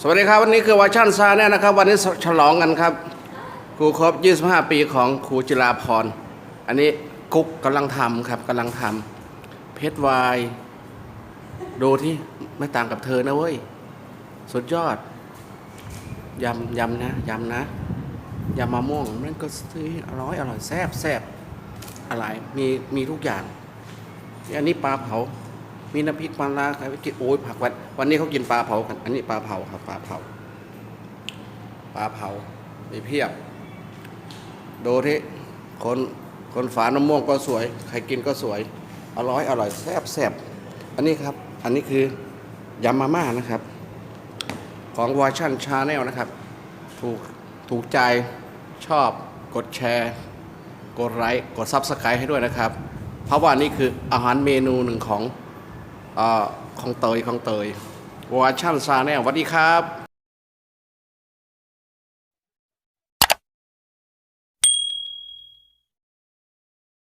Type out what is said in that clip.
สวัสดีครับวันนี้คือวาชั่นซาแน่นะครับ วันนี้ฉลองกันครับครูครบ 25 ปีของครูจิราพร อันนี้กุ๊กกำลังทำครับกำลังทำเพชรวายดูที่ไม่ต่างกับเธอนะเว้ย สุดยอดยำยำนะยำนะยำมะม่วงมันก็ซื้ออร่อยอร่อยแซ่บแซ่บอะไรมีมีทุกอย่าง อันนี้ปลาเผา มีน้ำพริกปลาร้าใครไปกินโอ้ยผักวัน วันนี้เขากินปลาเผากันอันนี้ปลาเผาครับปลาเผาปลาเผามีเพียบ ดูที่คนคนฝาน้ำม่วงก็สวย ใครกินก็สวย อร่อยอร่อยแซ่บแซ่บอันนี้ครับ อันนี้คือยำมาม่านะครับ ของวอชั่นชาแนลนะครับ ถูกถูกใจชอบกดแชร์ กดไลค์กดซับสไครต์ให้ด้วยนะครับ เพราะว่านี่คืออาหารเมนูหนึ่งของ ของเตยของเตยวอชั่นซาแนลสวัสดีครับ